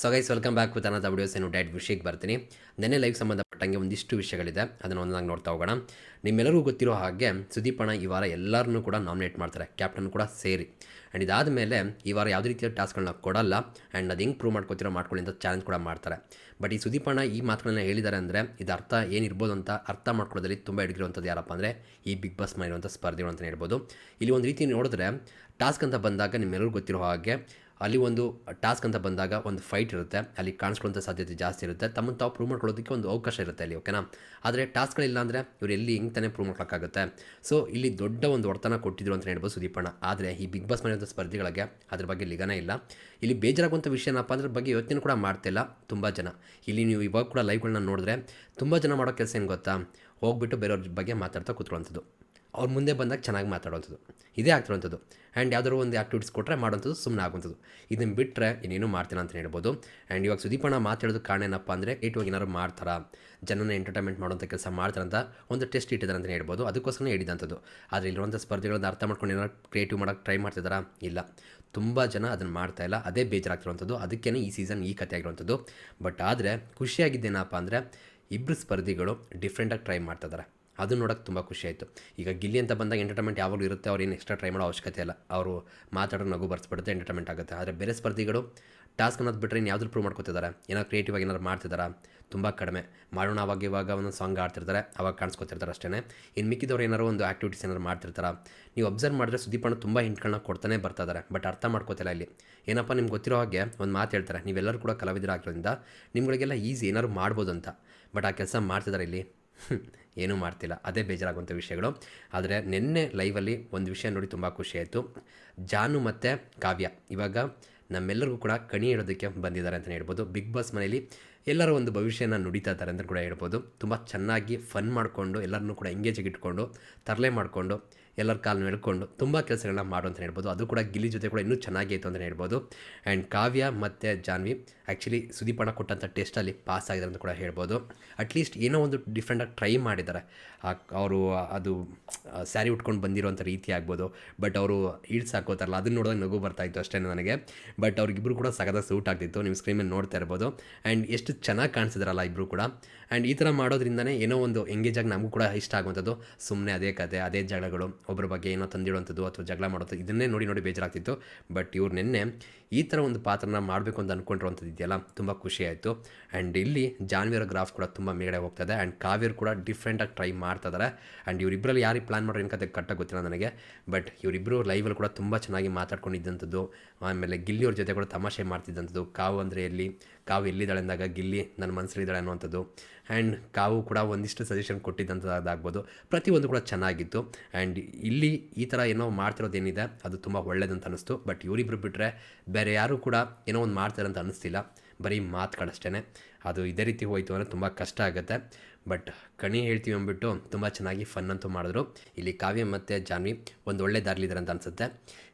So guys welcome back with ಅನ್ನದ videos ಏನು diet ವಿಷಯಕ್ಕೆ ಬರ್ತೀನಿ. ನೆನ್ನೆ ಲೈವ್ ಸಂಬಂಧಪಟ್ಟಂಗೆ ಒಂದಿಷ್ಟು ವಿಷಯಗಳಿದೆ. ಅದನ್ನು ಒಂದಾಗಿ ನೋಡ್ತಾ ಹೋಗೋಣ. ನಿಮ್ಮೆಲ್ಲರಿಗೂ ಗೊತ್ತಿರೋ ಹಾಗೆ ಸುದೀಪ್ ಅಣ್ಣ ಈ ವಾರ ಎಲ್ಲರನ್ನೂ ಕೂಡ ನಾಮಿನೇಟ್ ಮಾಡ್ತಾರೆ. ಕ್ಯಾಪ್ಟನ್ ಕೂಡ ಸೇರಿ. ಆ್ಯಂಡ್ ಇದಾದ ಮೇಲೆ ಈ ವಾರ ಯಾವುದೇ ರೀತಿಯ ಟಾಸ್ಕ್ಗಳನ್ನ ಕೊಡಲ್ಲ. ಆ್ಯಂಡ್ ಅದು ಹೆಂಗೆ ಪ್ರೂವ್ ಮಾಡ್ಕೊತಿರೋ ಮಾಡ್ಕೊಳ್ಳಿ ಅಂತ ಚಾಲೆಂಜ್ ಕೂಡ ಮಾಡ್ತಾರೆ. ಬಟ್ ಈ ಸುದೀಪ್ ಅಣ್ಣ ಈ ಮಾತುಗಳನ್ನ ಹೇಳಿದ್ದಾರೆ ಅಂದರೆ, ಇದು ಅರ್ಥ ಏನಿರ್ಬೋದು ಅಂತ ಅರ್ಥ ಮಾಡ್ಕೊಳ್ಳೋದ್ರಲ್ಲಿ ತುಂಬ ಹಿಡಿದಿರುವಂಥದ್ದು ಯಾರಪ್ಪ ಅಂದರೆ, ಈ ಬಿಗ್ ಬಾಸ್ ಮಾಡಿರುವಂಥ ಸ್ಪರ್ಧೆಗಳು ಅಂತಲೇ ಹೇಳ್ಬೋದು. ಇಲ್ಲಿ ಒಂದು ರೀತಿ ನೋಡಿದ್ರೆ ಟಾಸ್ಕ್ ಅಂತ ಬಂದಾಗ ನಿಮ್ಮೆಲ್ಲರಿಗೂ ಗೊತ್ತಿರೋ ಹಾಗೆ ಅಲ್ಲಿ ಒಂದು ಟಾಸ್ಕ್ ಅಂತ ಬಂದಾಗ ಒಂದು ಫೈಟ್ ಇರುತ್ತೆ, ಅಲ್ಲಿ ಕಾಣಿಸ್ಕೊಳ್ಳೋಂಥ ಸಾಧ್ಯತೆ ಜಾಸ್ತಿ ಇರುತ್ತೆ, ತಮ್ಮನ್ನು ತಾವು ಪ್ರೂವ್ ಮಾಡ್ಕೊಳ್ಳೋದಕ್ಕೆ ಒಂದು ಅವಕಾಶ ಇರುತ್ತೆ ಅಲ್ಲಿ ಓಕೆನಾ ಆದರೆ ಟಾಸ್ಕ್ಗಳಿಲ್ಲ ಅಂದರೆ ಇವರು ಎಲ್ಲಿ ಹಿಂಗೆ ತಾನೇ ಪ್ರೂವ್ ಮಾಡ್ಕೊಳ್ಳೋಕ್ಕಾಗುತ್ತೆ ಸೊ ಇಲ್ಲಿ ದೊಡ್ಡ ಒಂದು ಹೊಡೆತನ ಕೊಟ್ಟಿದ್ರು ಅಂತ ಹೇಳ್ಬೋದು ಸುದೀಪಣ್ಣ. ಆದರೆ ಈ ಬಿಗ್ ಬಾಸ್ ಮನೆಯಂಥ ಸ್ಪರ್ಧಿಗಳಿಗೆ ಅದ್ರ ಬಗ್ಗೆ ಲಿಗನೇ ಇಲ್ಲ. ಇಲ್ಲಿ ಬೇಜಾರಾಗುವಂಥ ವಿಷಯ ಏನಪ್ಪ ಅದ್ರ ಬಗ್ಗೆ ಯೋಚನೆ ಕೂಡ ಮಾಡ್ತಿಲ್ಲ ತುಂಬ ಜನ. ಇಲ್ಲಿ ನೀವು ಇವಾಗ ಕೂಡ ಲೈವ್ಗಳನ್ನ ನೋಡಿದ್ರೆ ತುಂಬ ಜನ ಮಾಡೋ ಕೆಲಸ ಏನು ಗೊತ್ತಾ? ಹೋಗ್ಬಿಟ್ಟು ಬೇರೆಯವ್ರ ಬಗ್ಗೆ ಮಾತಾಡ್ತಾ ಕೂತ್ಕೊಳ್ಳೋಂಥದ್ದು ಅವ್ರ ಮುಂದೆ ಬಂದಾಗ ಚೆನ್ನಾಗಿ ಮಾತಾಡುವಂಥದ್ದು ಇದೇ ಆಗ್ತಿರುವಂಥದ್ದು ಆ್ಯಂಡ್ ಯಾವ್ದಾದ್ರು ಒಂದು ಆ್ಯಕ್ಟಿವಿಟೀಸ್ ಕೊಟ್ಟರೆ ಮಾಡುವಂಥದ್ದು ಸುಮ್ಮನೆ ಆಗುವಂಥದ್ದು ಇದನ್ನು ಬಿಟ್ಟರೆ ಇನ್ನೇನು ಮಾಡ್ತೀನಿ ಅಂತ ಹೇಳ್ಬೋದು. ಆ್ಯಂಡ್ ಇವಾಗ ಸುದೀಪಣ್ಣ ಮಾತಾಡೋದು ಕಾರಣ ಏನಪ್ಪ ಅಂದರೆ ಇಟ್ವಾಗ ಏನಾದ್ರು ಮಾಡ್ತಾರಾ, ಜನನ ಎಂಟರ್ಟೈನ್ಮೆಂಟ್ ಮಾಡುವಂಥ ಕೆಲಸ ಮಾಡ್ತಾರಂತ ಒಂದು ಟೆಸ್ಟ್ ಇಟ್ಟಿದ್ದಾರೆ ಅಂತ ಹೇಳ್ಬೋದು. ಅದಕ್ಕೋಸ್ಕರ ಹೇಳಿದಂಥದ್ದು. ಆದರೆ ಇಲ್ಲಿರುವಂಥ ಸ್ಪರ್ಧೆಗಳನ್ನ ಅರ್ಥ ಮಾಡ್ಕೊಂಡು ಏನಾದ್ರು ಕ್ರಿಯೇಟಿವ್ ಮಾಡೋಕ್ಕೆ ಟ್ರೈ ಮಾಡ್ತಿದ್ದಾರಾ ಇಲ್ಲ. ತುಂಬ ಜನ ಅದನ್ನು ಮಾಡ್ತಾ ಇಲ್ಲ. ಅದೇ ಬೇಜಾರಾಗ್ತಿರುವಂಥದ್ದು ಅದಕ್ಕೇ ಈ ಸೀಸನ್ ಈ ಕಥೆ ಆಗಿರುವಂಥದ್ದು ಬಟ್ ಆದರೆ ಖುಷಿಯಾಗಿದ್ದೇನಪ್ಪ ಅಂದರೆ ಇಬ್ಬರು ಸ್ಪರ್ಧಿಗಳು ಡಿಫ್ರೆಂಟಾಗಿ ಟ್ರೈ ಮಾಡ್ತಿದ್ದಾರೆ ಅದು ನೋಡೋಕ್ಕೆ ತುಂಬ ಖುಷಿ ಆಯಿತು. ಈಗ ಗಿಲ್ಲಿ ಅಂತ ಬಂದಾಗ ಎಂಟರ್ಟೈನ್ಮೆಂಟ್ ಯಾವಾಗಲೂ ಇರುತ್ತೆ, ಅವ್ರು ಏನು ಎಕ್ಸ್ಟ್ರಾ ಟ್ರೈ ಮಾಡೋ ಅವಶ್ಯಕತೆ ಇಲ್ಲ. ಅವರು ಮಾತಾಡೋ ನಗು ಬರ್ಸ್ಬಿಡುತ್ತೆ ಎಂಟರ್ಟೈನ್ಮೆಂಟ್ ಆಗುತ್ತೆ. ಆದರೆ ಬೇರೆ ಸ್ಪರ್ಧಿಗಳು ಟಾಸ್ಕ್ ಅನ್ನೋದು ಬಿಟ್ಟರೆ ಇನ್ನು ಯಾವ್ದು ಪ್ರೂವ್ ಮಾಡ್ಕೋತಿದ್ದಾರೆ ಏನೋ ಕ್ರಿಯೇಟಿವ್ ಆಗಿ ಏನಾದ್ರು ಮಾಡ್ತಿದ್ದಾರೆ ತುಂಬ ಕಡಿಮೆ. ಮಾಡೋಣ, ಅವಾಗ ಇವಾಗ ಒಂದು ಸಾಂಗ್ ಆಡ್ತಿರ್ತಾರೆ, ಅವಾಗ ಕಾಣಿಸ್ಕೊತಿರ್ತಾರೆ ಅಷ್ಟೇ ಇನ್ನು ಮಿಕ್ಕಿದವ್ರು ಏನಾರು ಒಂದು ಆ್ಯಕ್ಟಿವಿಟೀಸ್ ಏನಾದ್ರು ಮಾಡ್ತಿರ್ತಾರೆ? ನೀವು ಅಬ್ಸರ್ವ್ ಮಾಡಿದ್ರೆ ಸುದೀಪಣ್ಣ ತುಂಬ ಹಿಂಟ್ಗಳನ್ನ ಕೊಡ್ತಾನೆ ಬರ್ತಾಯಿದ್ದಾರೆ ಬಟ್ ಅರ್ಥ ಮಾಡ್ಕೋತಿಲ್ಲ ಇಲ್ಲಿ. ಏನಪ್ಪ ನಿಮ್ಗೆ ಗೊತ್ತಿರೋ ಹಾಗೆ ಒಂದು ಮಾತು ಹೇಳ್ತಾರೆ, ನೀವೆಲ್ಲರೂ ಕೂಡ ಕಲಾವಿದರಾಗಿರೋದ್ರಿಂದ ನಿಮ್ಗಳಿಗೆಲ್ಲ ಈಸಿ ಏನಾದ್ರು ಮಾಡ್ಬೋದು ಅಂತ ಬಟ್ ಆ ಕೆಲಸ ಮಾಡ್ತಿದ್ದಾರೆ ಇಲ್ಲಿ? ಏನೂ ಮಾಡ್ತಿಲ್ಲ. ಅದೇ ಬೇಜಾರಾಗುವಂಥ ವಿಷಯಗಳು. ಆದರೆ ನಿನ್ನೆ ಲೈವಲ್ಲಿ ಒಂದು ವಿಷಯ ನೋಡಿ ತುಂಬ ಖುಷಿ ಆಯಿತು. ಜಾನು ಮತ್ತು ಕಾವ್ಯ. ಇವಾಗ ನಮ್ಮೆಲ್ಲರಿಗೂ ಕೂಡ ಕಣಿ ಹೇಳೋದಕ್ಕೆ ಬಂದಿದ್ದಾರೆ ಅಂತಲೇ ಹೇಳ್ಬೋದು. ಬಿಗ್ ಬಾಸ್ ಮನೇಲಿ ಎಲ್ಲರೂ ಒಂದು ಭವಿಷ್ಯನ ನುಡಿತಾ ಇದ್ದಾರೆ ಅಂತ ಕೂಡ ಹೇಳ್ಬೋದು. ತುಂಬ ಚೆನ್ನಾಗಿ ಫನ್ ಮಾಡಿಕೊಂಡು ಎಲ್ಲರನ್ನೂ ಕೂಡ ಎಂಗೇಜಿಗೆ ಇಟ್ಕೊಂಡು, ತರಲೆ ಮಾಡಿಕೊಂಡು ಎಲ್ಲರ ಕಾಲು ಎಳ್ಕೊಂಡು ತುಂಬ ಕೆಲಸಗಳನ್ನ ಮಾಡು ಅಂತ ಹೇಳ್ಬೋದು. ಅದು ಕೂಡ ಗಿಲ್ಲಿ ಜೊತೆ ಕೂಡ ಇನ್ನೂ ಚೆನ್ನಾಗಿ ಆಯಿತು ಅಂತ ಹೇಳ್ಬೋದು. ಆ್ಯಂಡ್ ಕಾವ್ಯ ಮತ್ತು ಜಾನ್ವಿ ಆ್ಯಕ್ಚುಲಿ ಸುದೀಪಣ ಕೊಟ್ಟಂಥ ಟೆಸ್ಟಲ್ಲಿ ಪಾಸ್ ಆಗಿದ್ದಾರೆ ಅಂತ ಕೂಡ ಹೇಳ್ಬೋದು. ಅಟ್ಲೀಸ್ಟ್ ಏನೋ ಒಂದು ಡಿಫ್ರೆಂಟಾಗಿ ಟ್ರೈ ಮಾಡಿದ್ದಾರೆ ಅವರು ಅದು ಸ್ಯಾರಿ ಉಟ್ಕೊಂಡು ಬಂದಿರೋಂಥ ರೀತಿ ಆಗ್ಬೋದು. ಬಟ್ ಅವರು ಈಡ್ಸ್ ಹಾಕೋತಾರಲ್ಲ ಅದನ್ನ ನೋಡಿದಾಗ ನಗು ಬರ್ತಾ ಇತ್ತು ಅಷ್ಟೇ ನನಗೆ. ಬಟ್ ಅವ್ರಿಗಿಬ್ರು ಕೂಡ ಸಗದ ಸೂಟ್ ಆಗ್ತಿತ್ತು ನಿಮ್ಮ ಸ್ಕ್ರೀನಲ್ಲಿ ನೋಡ್ತಾ ಇರ್ಬೋದು. ಆ್ಯಂಡ್ ಎಷ್ಟು ಚೆನ್ನಾಗಿ ಕಾಣಿಸಿದ್ರಲ್ಲ ಇಬ್ಬರು ಕೂಡ. ಆ್ಯಂಡ್ ಈ ಥರ ಮಾಡೋದ್ರಿಂದನೇ ಏನೋ ಒಂದು ಎಂಗೇಜ್ ಆಗಿ ನಮಗೂ ಕೂಡ ಇಷ್ಟ ಆಗುವಂಥದ್ದು. ಸುಮ್ಮನೆ ಅದೇ ಕತೆ, ಅದೇ ಜಗಳಗಳು. ಒಬ್ಬರ ಬಗ್ಗೆ ಏನೋ ತಂದಿಡುವಂಥದ್ದು ಅಥವಾ ಜಗಳ ಮಾಡೋದು, ಇದನ್ನೇ ನೋಡಿ ನೋಡಿ ಬೇಜಾರಾಗ್ತಿತ್ತು. ಬಟ್ ಇವ್ರು ನಿನ್ನೆ ಈ ಥರ ಒಂದು ಪಾತ್ರನ ಮಾಡಬೇಕು ಅಂತ ಅಂದ್ಕೊಂಡಿರುವಂಥದ್ದು ಇದೆಯಲ್ಲ, ತುಂಬ ಖುಷಿ ಆಯಿತು. ಆ್ಯಂಡ್ ಇಲ್ಲಿ ಜಾನ್ವಿಯರ ಗ್ರಾಫ್ ಕೂಡ ತುಂಬ ಮೇಗಡೆ ಹೋಗ್ತದೆ. ಆ್ಯಂಡ್ ಕಾವ್ಯರು ಕೂಡ ಡಿಫ್ರೆಂಟಾಗಿ ಟ್ರೈ ಮಾಡ್ತಿದ್ದಾರೆ ಆ್ಯಂಡ್ ಇವರಿಬ್ಬರಲ್ಲಿ ಯಾರಿಗೆ ಪ್ಲಾನ್ ಮಾಡೋರು ಏನು ಕತೆ ಕಟ್ಟಾಗಿ ಗೊತ್ತಿಲ್ಲ ನನಗೆ. ಬಟ್ ಇವರಿಬ್ಬರು ಲೈವಲ್ಲಿ ಕೂಡ ತುಂಬ ಚೆನ್ನಾಗಿ ಮಾತಾಡ್ಕೊಂಡಿದ್ದಂಥದ್ದು. ಆಮೇಲೆ ಗಿಲ್ಲಿಯವ್ರ ಜೊತೆ ಕೂಡ ತಮಾಷೆ ಮಾಡ್ತಿದ್ದಂಥದ್ದು. ಕಾವು ಅಂದರೆ ಎಲ್ಲಿ? ಕಾವು ಎಲ್ಲಿದ್ದಾಳೆ ಅಂದಾಗ ಗಿಲ್ಲಿ ನನ್ನ ಮನಸ್ಸಲ್ಲಿದ್ದಾಳೆ ಅನ್ನುವಂಥದ್ದು. ಆ್ಯಂಡ್ ಕಾವು ಕೂಡ ಒಂದಿಷ್ಟು ಸಜೆಷನ್ ಕೊಟ್ಟಿದ್ದಂಥದ್ದಾಗ್ಬೋದು ಪ್ರತಿಯೊಂದು ಕೂಡ ಚೆನ್ನಾಗಿತ್ತು. ಆ್ಯಂಡ್ ಇಲ್ಲಿ ಈ ಥರ ಏನೋ ಮಾಡ್ತಿರೋದೇನಿದೆ, ಅದು ತುಂಬ ಒಳ್ಳೇದಂತ ಅನ್ನಿಸ್ತು. ಬಟ್ ಇವರಿಬ್ಬರು ಬಿಟ್ಟರೆ ಬೇರೆ ಯಾರೂ ಕೂಡ ಏನೋ ಒಂದು ಮಾಡ್ತಾರೆ ಅಂತ ಅನ್ನಿಸ್ತಿಲ್ಲ. ಬರೀ ಮಾತುಗಳಷ್ಟೇ ಅದು ಇದೇ ರೀತಿ ಹೋಯಿತು ಅಂದರೆ ತುಂಬ ಕಷ್ಟ ಆಗುತ್ತೆ. ಬಟ್ ಕಣಿ ಹೇಳ್ತೀವಿ ಅಂದ್ಬಿಟ್ಟು ತುಂಬ ಚೆನ್ನಾಗಿ ಫನ್ ಅಂತೂ ಮಾಡಿದ್ರು. ಇಲ್ಲಿ ಕಾವ್ಯ ಮತ್ತು ಜಾನ್ವಿ ಒಂದು ಒಳ್ಳೆ ದಾರಿಲಿದ್ದಾರೆ ಅಂತ ಅನಿಸುತ್ತೆ.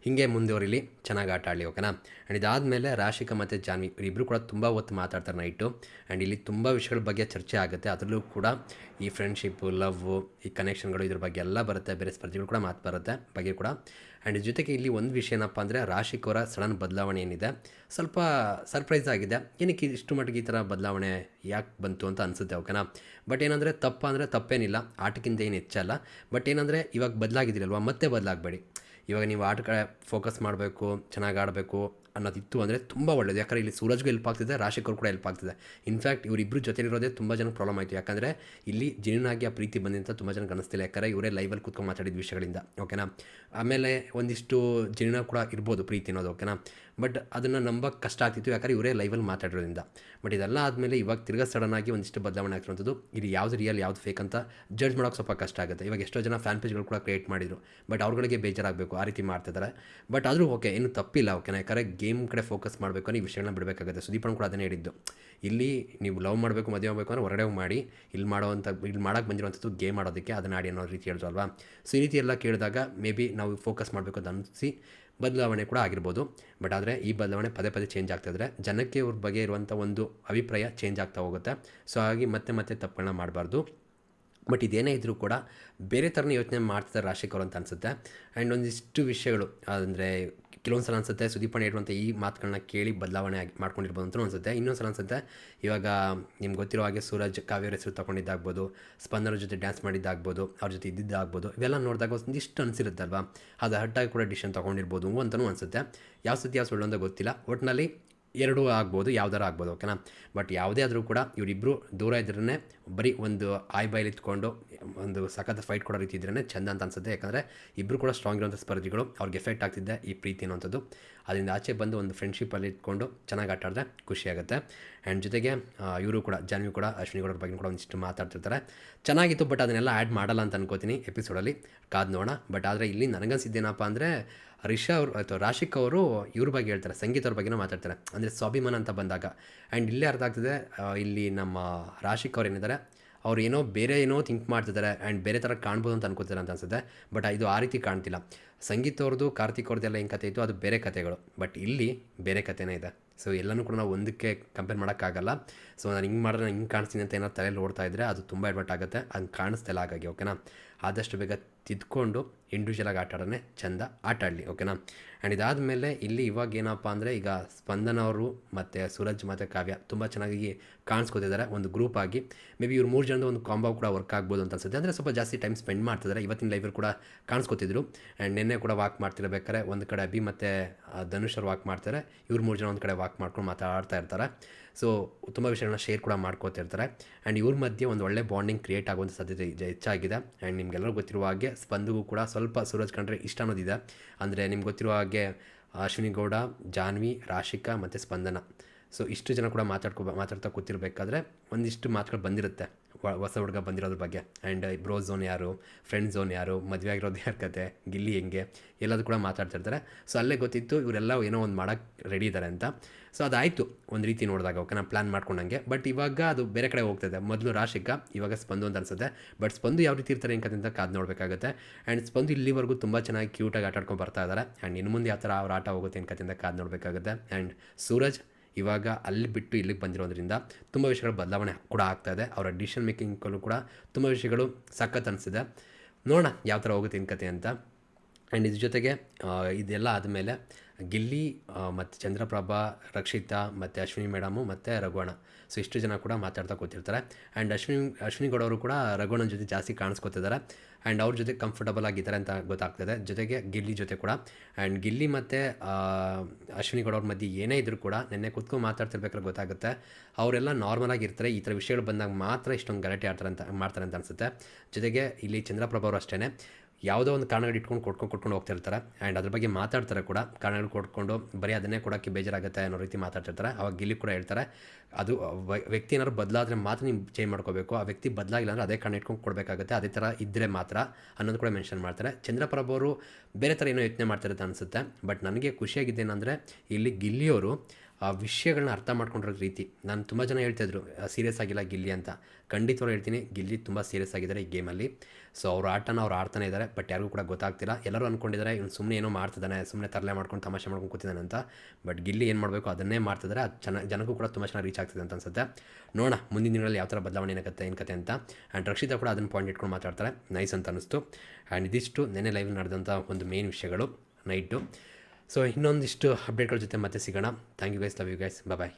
ಹೀಗೆ ಮುಂದುವರಿಲಿ ಚೆನ್ನಾಗಿ ಆಟ ಆಡಲಿ, ಓಕೆನಾ? ಆ್ಯಂಡ್ ಇದಾದಮೇಲೆ ರಾಶಿಕಾ ಮತ್ತು ಜಾನ್ವಿ ಇಬ್ಬರು ಕೂಡ ತುಂಬ ಹೊತ್ತು ಮಾತಾಡ್ತಾರೆ ನೈಟು. ಆ್ಯಂಡ್ ಇಲ್ಲಿ ತುಂಬ ವಿಷಯಗಳ ಬಗ್ಗೆ ಚರ್ಚೆ ಆಗುತ್ತೆ. ಅದರಲ್ಲೂ ಕೂಡ ಈ ಫ್ರೆಂಡ್ಶಿಪ್ಪು ಲವ್ವು ಈ ಕನೆಕ್ಷನ್ಗಳು ಇದ್ರ ಬಗ್ಗೆ ಎಲ್ಲ ಬರುತ್ತೆ. ಬೇರೆ ಸ್ಪರ್ಧೆಗಳು ಕೂಡ ಮಾತು ಬರುತ್ತೆ ಬಗ್ಗೆ ಕೂಡ. ಆ್ಯಂಡ್ ಜೊತೆಗೆ ಇಲ್ಲಿ ಒಂದು ವಿಷಯ ಏನಪ್ಪ ಅಂದರೆ ರಾಶಿಕವರ ಸಡನ್ ಬದಲಾವಣೆ ಏನಿದೆ. ಸ್ವಲ್ಪ ಸರ್ಪ್ರೈಸ್ ಆಗಿದೆ. ಏನಕ್ಕೆ ಇಷ್ಟು ಮಟ್ಟಿಗೆ ಈ ಥರ ಬದಲಾವಣೆ ಯಾಕೆ ಬಂತು ಅಂತ ಅನಿಸುತ್ತೆ, ಓಕೆನಾ? ಬಟ್ ಏನಂದರೆ ತಪ್ಪ ಅಂದರೆ ತಪ್ಪೇನಿಲ್ಲ. ಆಟಕ್ಕಿಂತ ಏನು ಹೆಚ್ಚಲ್ಲ. ಬಟ್ ಏನಂದರೆ ಇವಾಗ ಬದಲಾಗಿದ್ದೀರಲ್ವ? ಮತ್ತೆ ಬದಲಾಗಬೇಡಿ. ಇವಾಗ ನೀವು ಆಟ ಕಡೆ ಫೋಕಸ್ ಮಾಡಬೇಕು ಚೆನ್ನಾಗಿ ಆಡಬೇಕು ಅನ್ನೋದಿತ್ತು ಅಂದರೆ ತುಂಬ ಒಳ್ಳೆಯದು ಯಾಕಂದರೆ ಇಲ್ಲಿ ಸೂರಜ್ಗೂ ಹೆಲ್ಪ್ ಆಗ್ತಿದೆ, ರಾಶಿಕರು ಕೂಡ ಹೆಲ್ಪ್ ಆಗ್ತಿದೆ. ಇನ್ಫ್ಯಾಕ್ಟ್ ಇವರಿಬ್ಬರು ಜೊತೆಲಿರೋದೇ ತುಂಬ ಜನ ಪ್ರಾಬ್ಲಮ್ ಆಯಿತು. ಯಾಕಂದರೆ ಇಲ್ಲಿ ಜೀರ್ಣಾಗಿ ಆ ಪ್ರೀತಿ ಬಂದಂತ ತುಂಬ ಜನ ಅನಿಸ್ತಿಲ್ಲ ಯಾಕಂದರೆ ಇವರೇ ಲೈವಲ್ಲಿ ಕೂತ್ಕೊಂಡು ಮಾತಾಡಿದ ವಿಷಯಗಳಿಂದ. ಓಕೆನಾ ಆಮೇಲೆ ಒಂದಿಷ್ಟು ಜೀರ್ಣ ಕೂಡ ಇರ್ಬೋದು ಪ್ರೀತಿ ಅನ್ನೋದು. ಓಕೆನಾ ಬಟ್ ಅದನ್ನು ನಂಬಕ್ಕೆ ಕಷ್ಟ ಆಗ್ತಿತ್ತು. ಯಾಕಂದರೆ ಇವರೇ ಲೈವಲ್ಲಿ ಮಾತಾಡಿರೋದ್ರಿಂದ. ಬಟ್ ಇದೆಲ್ಲ ಆದಮೇಲೆ ಇವಾಗ ತಿರ್ಗಾ ಸಡನ್ ಆಗಿ ಒಂದಿಷ್ಟು ಬದಲಾವಣೆ ಆಗ್ತಿರೋಂಥದ್ದು ಇಲ್ಲಿ ಯಾವುದು ರಿಯಲ್ ಯಾವುದು ಫೇಕ್ ಅಂತ ಜಡ್ಜ್ ಮಾಡೋಕ್ಕೆ ಸ್ವಲ್ಪ ಕಷ್ಟ ಆಗುತ್ತೆ. ಇವಾಗ ಎಷ್ಟೋ ಜನ ಫ್ಯಾನ್ ಪೇಜ್ಗಳು ಕೂಡ ಕ್ರಿಯೇಟ್ ಮಾಡಿದರು. ಬಟ್ ಅವ್ರುಗಳಿಗೆ ಬೇಜಾರಾಗಬೇಕು. ಆ ರೀತಿ ಮಾಡ್ತಿದ್ದಾರೆ ಬಟ್ ಆದರೂ ಓಕೆ ಏನು ತಪ್ಪಿಲ್ಲ. ಓಕೆನಾ ಯಾಕಂದರೆ ಗೇಮ್ ಕಡೆ ಫೋಕಸ್ ಮಾಡಬೇಕು ಅನ್ನೋ ಈ ವಿಷಯಗಳನ್ನ ಬಿಡಬೇಕಾಗುತ್ತೆ. ಸುದೀಪನ್ ಕೂಡ ಅದನ್ನೇ ಹೇಳಿದ್ದು. ಇಲ್ಲಿ ನೀವು ಲವ್ ಮಾಡಬೇಕು, ಮದುವೆ ಆಗಬೇಕು ಅಂದರೆ ಹೊರಗಡೆ ಮಾಡಿ, ಇಲ್ಲಿ ಮಾಡೋವಂಥ ಇಲ್ಲಿ ಮಾಡೋಕ್ಕೆ ಬಂದಿರುವಂಥದ್ದು ಗೇಮ್ ಆಡೋದಕ್ಕೆ ಅದನ್ನ ಆಡಿ ಅನ್ನೋ ರೀತಿ ಹೇಳಿದ್ರು ಅಲ್ವಾ? ಸೊ ಈ ರೀತಿ ಎಲ್ಲ ಕೇಳಿದಾಗ ಮೇ ಬಿ ನಾವು ಫೋಕಸ್ ಮಾಡಬೇಕು ಅಂತ ಅನಿಸಿ ಬದಲಾವಣೆ ಕೂಡ ಆಗಿರ್ಬೋದು. ಬಟ್ ಆದರೆ ಈ ಬದಲಾವಣೆ ಪದೇ ಪದೇ ಚೇಂಜ್ ಆಗ್ತಾಯಿದ್ರೆ ಜನಕ್ಕೆ ಅವ್ರ ಬಗ್ಗೆ ಇರುವಂಥ ಒಂದು ಅಭಿಪ್ರಾಯ ಚೇಂಜ್ ಆಗ್ತಾ ಹೋಗುತ್ತೆ. ಸೊ ಹಾಗಾಗಿ ಮತ್ತೆ ಮತ್ತೆ ತಪ್ಪುಗಳನ್ನ ಮಾಡಬಾರ್ದು. ಬಟ್ ಇದೇನೇ ಇದ್ದರೂ ಕೂಡ ಬೇರೆ ಥರನೇ ಯೋಚನೆ ಮಾಡ್ತಿದ್ದಾರೆ ರಾಶಿಕರು ಅಂತ ಅನಿಸುತ್ತೆ. ಆ್ಯಂಡ್ ಒಂದಿಷ್ಟು ವಿಷಯಗಳು, ಅಂದರೆ ಕೆಲವೊಂದು ಸಲ ಅನಿಸುತ್ತೆ ಸುದೀಪಣ್ಣ ಹೇಳುವಂಥ ಈ ಮಾತುಗಳನ್ನ ಕೇಳಿ ಬದಲಾವಣೆ ಆಗಿ ಮಾಡ್ಕೊಂಡಿರ್ಬೋದು ಅಂತಲೂ ಅನಿಸುತ್ತೆ. ಇನ್ನೊಂದು ಸಲ ಅನ್ಸುತ್ತೆ, ಇವಾಗ ನಿಮ್ಗೆ ಗೊತ್ತಿರೋ ಹಾಗೆ ಸೂರಜ್ ಕಾವ್ಯರ ಹೆಸರು ತೊಗೊಂಡಿದ್ದಾಗ್ಬೋದು ಸ್ಪಂದನ ಜೊತೆ ಡ್ಯಾನ್ಸ್ ಮಾಡಿದ್ದಾಗ್ಬೋದು, ಅವ್ರ ಜೊತೆ ಇದ್ದಿದ್ದಾಗ್ಬೋದು, ಇವೆಲ್ಲ ನೋಡಿದಾಗ ಒಂದಿಷ್ಟು ಅನಿಸಿರುತ್ತಲ್ವ? ಅದು ಹಟ್ಟಾಗಿ ಕೂಡ ಡಿಸಿಷನ್ ತೊಗೊಂಡಿರ್ಬೋದು ಅಂತಲೂ ಅನಿಸುತ್ತೆ. ಯಾವ ಸತಿ ಯಾವ ಸುಳ್ಳು ಅಂತ ಗೊತ್ತಿಲ್ಲ. ಒಟ್ಟಿನಲ್ಲಿ ಎರಡೂ ಆಗ್ಬೋದು ಯಾವ್ದಾರು ಆಗ್ಬೋದು ಓಕೆನಾ ಬಟ್ ಯಾವುದೇ ಆದರೂ ಕೂಡ ಇವರಿಬ್ಬರು ದೂರ ಇದ್ರೇ ಬರೀ ಒಂದು ಆಯ್ ಬಾಯಲ್ಲಿತ್ಕೊಂಡು ಒಂದು ಸಖತ್ ಫೈಟ್ ಕೊಡೋ ರೀತಿ ಇದ್ರೇ ಚೆಂದ ಅಂತ ಅನ್ಸುತ್ತೆ. ಯಾಕಂದರೆ ಇಬ್ಬರು ಕೂಡ ಸ್ಟ್ರಾಂಗ್ ಇರುವಂಥ ಸ್ಪರ್ಧಿಗಳು, ಅವ್ರಿಗೆ ಎಫೆಕ್ಟ್ ಆಗ್ತಿದ್ದೆ ಈ ಪ್ರೀತಿ ಅನ್ನೋಂಥದ್ದು ಅದರಿಂದ ಆಚೆ ಬಂದು ಒಂದು ಫ್ರೆಂಡ್ಶಿಪ್ಪಲ್ಲಿ ಇಟ್ಕೊಂಡು ಚೆನ್ನಾಗಿ ಆಟ ಆಡಿದ್ರೆ ಖುಷಿಯಾಗುತ್ತೆ ಆ್ಯಂಡ್ ಜೊತೆಗೆ ಇವರು ಕೂಡ, ಜಾನ್ವಿ ಕೂಡ, ಅಶ್ವಿನಿ ಗೌಡರ ಬಗ್ಗೆ ಕೂಡ ಒಂದಿಷ್ಟು ಮಾತಾಡ್ತಿರ್ತಾರೆ. ಚೆನ್ನಾಗಿತ್ತು ಬಟ್ ಅದನ್ನೆಲ್ಲ ಆ್ಯಡ್ ಮಾಡಲ್ಲ ಅಂತ ಅನ್ಕೋತೀನಿ ಎಪಿಸೋಡಲ್ಲಿ ಕಾದು ನೋಡೋಣ. ಬಟ್ ಆದರೆ ಇಲ್ಲಿ ನನಗನ್ಸಿದ್ದೇನಪ್ಪ ಅಂದರೆ, ರಿಷಾ ಅವರು, ಅಥವಾ ರಾಶಿಕ್ ಅವರು ಇವ್ರ ಬಗ್ಗೆ ಹೇಳ್ತಾರೆ, ಸಂಗೀತ ಅವ್ರ ಬಗ್ಗೆನೂ ಮಾತಾಡ್ತಾರೆ. ಅಂದರೆ ಸ್ವಾಭಿಮಾನ ಅಂತ ಬಂದಾಗ. ಆ್ಯಂಡ್ ಇಲ್ಲೇ ಅರ್ಥ ಆಗ್ತದೆ ಇಲ್ಲಿ ನಮ್ಮ ರಾಶಿಕ್ ಅವ್ರು ಏನಿದ್ದಾರೆ, ಅವ್ರು ಏನೋ ಬೇರೆ ಏನೋ ಥಿಂಕ್ ಮಾಡ್ತಿದ್ದಾರೆ. ಆ್ಯಂಡ್ ಬೇರೆ ಥರ ಕಾಣ್ಬೋದು ಅಂತ ಅನ್ಕೋತಾರೆ ಅಂತ ಅನ್ಸುತ್ತೆ. ಬಟ್ ಇದು ಆ ರೀತಿ ಕಾಣ್ತಿಲ್ಲ. ಸಂಗೀತ ಅವ್ರದ್ದು, ಕಾರ್ತಿಕ್ ಅವ್ರದ್ದೆಲ್ಲ ಏನು ಕತೆ ಇತ್ತು, ಅದು ಬೇರೆ ಕತೆಗಳು ಬಟ್ ಇಲ್ಲಿ ಬೇರೆ ಕತೆನೇ ಇದೆ. ಸೊ ಎಲ್ಲನೂ ಕೂಡ ನಾವು ಒಂದಕ್ಕೆ ಕಂಪೇರ್ ಮಾಡೋಕ್ಕಾಗಲ್ಲ. ಸೊ ನಾನು ಹಿಂಗೆ ಮಾಡಿದ್ರೆ ಹಿಂಗೆ ಕಾಣಿಸ್ತೀನಿ ಅಂತ ಏನಾದ್ರು ತಲೆಯಲ್ಲಿ ಓಡ್ತಾ ಇದ್ದರೆ ಅದು ತುಂಬ ಎಡ್ವರ್ಟ್ ಆಗುತ್ತೆ. ಹಂಗೆ ಕಾಣಿಸ್ತಿಲ್ಲ ಹಾಗಾಗಿ ಓಕೆನಾ ಆದಷ್ಟು ಬೇಗ ತಿದ್ಕೊಂಡು ಇಂಡಿವಿಜುವಲಾಗಿ ಆಟ ಆಡೋಣ ಚೆಂದ ಆಟ ಆಡಲಿ ಓಕೆನಾ ಆ್ಯಂಡ್ ಇದಾದಮೇಲೆ ಇಲ್ಲಿ ಇವಾಗ ಏನಪ್ಪ ಅಂದರೆ ಈಗ ಸ್ಪಂದನ ಅವರು ಮತ್ತು ಸೂರಜ್ ಮತ್ತು ಕಾವ್ಯ ತುಂಬ ಚೆನ್ನಾಗಿ ಕಾಣಿಸ್ಕೊತಿದ್ದಾರೆ ಒಂದು ಗ್ರೂಪ್ ಆಗಿ. ಮೇ ಬಿ ಇವ್ರು ಮೂರು ಜನದ ಒಂದು ಕಾಂಬೋ ಕೂಡ ವರ್ಕ್ ಆಗ್ಬೋದು ಅಂತ ಅನ್ಸುತ್ತೆ. ಅಂದರೆ ಸ್ವಲ್ಪ ಜಾಸ್ತಿ ಟೈಮ್ ಸ್ಪೆಂಡ್ ಮಾಡ್ತಿದ್ದಾರೆ ಇವತ್ತಿನ ಲೈಫಲ್ಲಿ ಕೂಡ ಕಾಣಿಸ್ಕೊತಿದ್ರು. ಆ್ಯಂಡ್ ನಿನ್ನೆ ಕೂಡ ವಾಕ್ ಮಾಡ್ತಿರ್ಬೇಕಾರೆ ಒಂದು ಕಡೆ ಅಭಿ ಮತ್ತು ಧನುಷರು ವಾಕ್ ಮಾಡ್ತಾರೆ. ಇವ್ರು ಮೂರು ಜನ ಒಂದು ಕಡೆ ವಾಕ್ ಮಾಡ್ಕೊಂಡು ಮಾತಾಡ್ತಾ ಇರ್ತಾರೆ. ಸೊ ತುಂಬ ವಿಷಯಗಳನ್ನ ಶೇರ್ ಕೂಡ ಮಾಡ್ಕೋತಿರ್ತಾರೆ ಆ್ಯಂಡ್ ಇವ್ರ ಮಧ್ಯೆ ಒಂದು ಒಳ್ಳೆ ಬಾಂಡಿಂಗ್ ಕ್ರಿಯೇಟ್ ಆಗುವಂಥ ಸಾಧ್ಯತೆ ಹೆಚ್ಚಾಗಿದೆ. ಆ್ಯಂಡ್ ನಿಮ್ಗೆಲ್ಲರೂ ಗೊತ್ತಿರುವ ಹಾಗೆ ಸ್ಪಂದಿಗೂ ಕೂಡ ಸ್ವಲ್ಪ ಸೂರಜ್ ಕಂಡ್ರೆ ಇಷ್ಟ ಅನ್ನೋದಿದೆ. ಅಂದರೆ ನಿಮ್ಗೆ ಗೊತ್ತಿರುವ ಹಾಗೆ ಅಶ್ವಿನಿ ಗೌಡ, ಜಾನ್ವಿ, ರಾಶಿಕಾ ಮತ್ತು ಸ್ಪಂದನ. ಸೊ ಇಷ್ಟು ಜನ ಕೂಡ ಮಾತಾಡ್ಕೊ, ಮಾತಾಡ್ತಾ ಕೂತಿರ್ಬೇಕಾದ್ರೆ ಒಂದಿಷ್ಟು ಮಾತುಗಳು ಬಂದಿರುತ್ತೆ. ಹೊಸ ಹುಡುಗ ಬಂದಿರೋದ್ರ ಬಗ್ಗೆ. ಆ್ಯಂಡ್ ಬ್ರೋ ಝೋನ್ ಯಾರು ಫ್ರೆಂಡ್ ಝೋನ್ ಯಾರು, ಮದುವೆ ಆಗಿರೋದು ಯಾರ ಕತೆ, ಗಿಲ್ಲಿ ಹೆಂಗೆ ಎಲ್ಲದೂ ಕೂಡ ಮಾತಾಡ್ತಿರ್ತಾರೆ ಸೊ ಅಲ್ಲೇ ಗೊತ್ತಿತ್ತು ಇವರೆಲ್ಲ ಏನೋ ಒಂದು ಮಾಡೋಕ್ಕೆ ರೆಡಿ ಇದ್ದಾರೆ ಅಂತ. ಸೊ ಅದಾಯಿತು ಒಂದು ರೀತಿ ನೋಡಿದಾಗ, ಓಕೆ, ನಾನು ಪ್ಲ್ಯಾನ್ ಮಾಡ್ಕೊಂಡಂಗೆ. ಬಟ್ ಇವಾಗ ಅದು ಬೇರೆ ಕಡೆ ಹೋಗ್ತದೆ ಮೊದಲು ರಾಶಿಕ, ಇವಾಗ ಸ್ಪಂದು ಅಂತ ಅನ್ಸುತ್ತೆ. ಬಟ್ ಸ್ಪಂದು ಯಾವ ರೀತಿ ಇರ್ತಾರೆ ಅಂತ ಕಾದು ನೋಡಬೇಕಾಗುತ್ತೆ. ಆ್ಯಂಡ್ ಸ್ಪಂದು ಇಲ್ಲಿವರೆಗೂ ತುಂಬ ಚೆನ್ನಾಗಿ ಕ್ಯೂಟಾಗಿ ಆಟಾಡ್ಕೊಂಡು ಬರ್ತಾ ಇದ್ದಾರೆ ಆ್ಯಂಡ್ ಇನ್ನು ಮುಂದೆ ಯಾವ ಥರ ಅವ್ರ ಆಟ ಹೋಗುತ್ತೆ ಏನು ಕಥೆಯಿಂದ ಕಾದು ನೋಡಬೇಕಾಗುತ್ತೆ. ಆ್ಯಂಡ್ ಸೂರಜ್ ಇವಾಗ ಅಲ್ಲಿ ಬಿಟ್ಟು ಇಲ್ಲಿಗೆ ಬಂದಿರೋದ್ರಿಂದ ತುಂಬ ವಿಷಯಗಳು ಬದಲಾವಣೆ ಕೂಡ ಆಗ್ತಾ ಇದೆ. ಅವರ ಡಿಸಿಷನ್ ಮೇಕಿಂಗಲ್ಲೂ ಕೂಡ ತುಂಬ ವಿಷಯಗಳು ಸಖತ್ ಅನಿಸಿದೆ ನೋಡೋಣ ಯಾವ ಥರ ಹೋಗುತ್ತೆ ಇನ್ಕತೆ ಕತೆ ಅಂತ. ಆ್ಯಂಡ್ ಇದ್ರ ಜೊತೆಗೆ ಇದೆಲ್ಲ ಆದಮೇಲೆ ಗಿಲ್ಲಿ ಮತ್ತು ಚಂದ್ರಪ್ರಭಾ, ರಕ್ಷಿತಾ, ಮತ್ತು ಅಶ್ವಿನಿ ಮೇಡಮು, ಮತ್ತು ರಘುವಣ. ಸೊ ಇಷ್ಟು ಜನ ಕೂಡ ಮಾತಾಡ್ತಾ ಕೂತಿರ್ತಾರೆ. ಆ್ಯಂಡ್ ಅಶ್ವಿನಿ ಅಶ್ವಿನಿ ಗೌಡವರು ಕೂಡ ರಘುವಣನ ಜೊತೆ ಜಾಸ್ತಿ ಕಾಣಿಸ್ಕೊತಿದ್ದಾರೆ. ಆ್ಯಂಡ್ ಅವ್ರ ಜೊತೆ ಕಂಫರ್ಟಬಲ್ ಆಗಿದ್ದಾರೆ ಅಂತ ಗೊತ್ತಾಗ್ತದೆ. ಜೊತೆಗೆ ಗಿಲ್ಲಿ ಜೊತೆ ಕೂಡ. ಆ್ಯಂಡ್ ಗಿಲ್ಲಿ ಮತ್ತು ಅಶ್ವಿನಿ ಗೌಡವ್ರ ಮಧ್ಯೆ ಏನೇ ಇದ್ರೂ ಕೂಡ ನೆನ್ನೆ ಕೂತ್ಕೊಂಡು ಮಾತಾಡ್ತಿರ್ಬೇಕಾದ್ರೆ ಗೊತ್ತಾಗುತ್ತೆ. ಅವರೆಲ್ಲ ನಾರ್ಮಲ್ ಆಗಿರ್ತಾರೆ. ಈ ಥರ ವಿಷಯಗಳು ಬಂದಾಗ ಮಾತ್ರ ಇಷ್ಟೊಂದು ಗಲಾಟೆ ಆಡ್ತಾರೆ ಅಂತ, ಮಾಡ್ತಾರೆ ಅಂತ ಅನಿಸುತ್ತೆ. ಜೊತೆಗೆ ಇಲ್ಲಿ ಚಂದ್ರಪ್ರಭಾ ಅವರು ಅಷ್ಟೇ ಯಾವುದೋ ಒಂದು ಕಾರಣಗಳು ಇಟ್ಕೊಂಡು ಕೊಟ್ಕೊಂಡು ಕೊಟ್ಕೊಂಡು ಹೋಗ್ತಿರ್ತಾರೆ ಆ್ಯಂಡ್ ಅದ್ರ ಬಗ್ಗೆ ಮಾತಾಡ್ತಾರೆ ಕೂಡ. ಕಾರಣಗಳು ಕೊಟ್ಕೊಂಡು ಬರೀ ಅದನ್ನೇ ಕೊಡೋಕ್ಕೆ ಬೇಜಾರಾಗುತ್ತೆ ಅನ್ನೋ ರೀತಿ ಮಾತಾಡ್ತಿರ್ತಾರೆ ಅವಾಗ ಗಿಲ್ಲಿ ಕೂಡ ಹೇಳ್ತಾರೆ, ಅದು ವ್ಯಕ್ತಿ ಏನಾದ್ರು ಬದಲಾದ್ರೆ ಮಾತ್ರ ನೀವು ಚೇಂಜ್ ಮಾಡ್ಕೋಬೇಕು. ಆ ವ್ಯಕ್ತಿ ಬದಲಾಗಿಲ್ಲ ಅಂದರೆ ಅದೇ ಕಾರಣ ಇಟ್ಕೊಂಡು ಕೊಡಬೇಕಾಗುತ್ತೆ. ಅದೇ ಥರ ಇದ್ದರೆ ಮಾತ್ರ ಅನ್ನೋದು ಕೂಡ ಮೆನ್ಷನ್ ಮಾಡ್ತಾರೆ. ಚಂದ್ರಪ್ರಭು ಅವರು ಬೇರೆ ಥರ ಏನೋ ಯೋಚನೆ ಮಾಡ್ತಿರುತ್ತೆ ಅನಿಸುತ್ತೆ. ಬಟ್ ನನಗೆ ಖುಷಿಯಾಗಿದ್ದೇನೆಂದರೆ, ಇಲ್ಲಿ ಗಿಲ್ಲಿಯವರು ಆ ವಿಷಯಗಳನ್ನ ಅರ್ಥ ಮಾಡ್ಕೊಂಡಿರೋ ರೀತಿ. ನಾನು ತುಂಬ ಜನ ಹೇಳ್ತಾಯಿದ್ರು ಸೀರಿಯಸ್ ಆಗಿಲ್ಲ ಗಿಲ್ಲಿ ಅಂತ. ಖಂಡಿತವಾಗಿ ಹೇಳ್ತೀನಿ, ಗಿಲ್ಲಿ ತುಂಬ ಸೀರಿಯಸ್ ಆಗಿದ್ದಾರೆ ಈ ಗೇಮಲ್ಲಿ. ಸೊ ಅವ್ರ ಆಟನ ಅವ್ರು ಆಡ್ತಾನೆ ಇದ್ದಾರೆ, ಬಟ್ ಯಾರಿಗೂ ಕೂಡ ಗೊತ್ತಾಗ್ತಿಲ್ಲ. ಎಲ್ಲರೂ ಅಂದ್ಕೊಂಡಿದ್ದಾರೆ ಇವ್ನು ಸುಮ್ಮನೆ ಏನೋ ಮಾಡ್ತಿದ್ದಾನೆ ಸುಮ್ಮನೆ ತರಲೆ ಮಾಡ್ಕೊಂಡು ತಮಾಷೆ ಮಾಡ್ಕೊಂಡು ಕೂತಿದ್ದಾನೆ ಅಂತ. ಬಟ್ ಗಿಲ್ಲಿ ಏನು ಮಾಡಬೇಕು ಅದನ್ನೇ ಮಾಡ್ತಿದ್ದಾರೆ, ಅದು ಚೆನ್ನ ಜನಕ್ಕೂ ಕೂಡ ತುಂಬ ಚೆನ್ನಾಗಿ ರೀಚ್ ಆಗ್ತಿದೆ ಅಂತ ಅನ್ಸುತ್ತೆ. ನೋಡೋಣ, ಮುಂದಿನ ದಿನಗಳಲ್ಲಿ ಯಾವ ಥರ ಬದಲಾವಣೆ ಏನಾಗುತ್ತೆ, ಏನು ಕತೆ ಅಂತ. ಆ್ಯಂಡ್ ರಕ್ಷಿತಾ ಕೂಡ ಅದನ್ನು ಪಾಯಿಂಟ್ ಇಟ್ಕೊಂಡು ಮಾತಾಡ್ತಾರೆ. ನೈಸ್ ಅಂತ ಅನಿಸ್ತು ಆ್ಯಂಡ್ ಇದಿಷ್ಟು ನೆನೆ ಲೈವ್ ನಡೆದಂಥ ಒಂದು ಮೇನ್ ವಿಷಯಗಳು, ನೈಟು. ಸೊ ಇನ್ನೊಂದಿಷ್ಟು ಅಪ್ಡೇಟ್ಗಳ ಜೊತೆ ಮತ್ತೆ ಸಿಗೋಣ. Thank you guys love you guys bye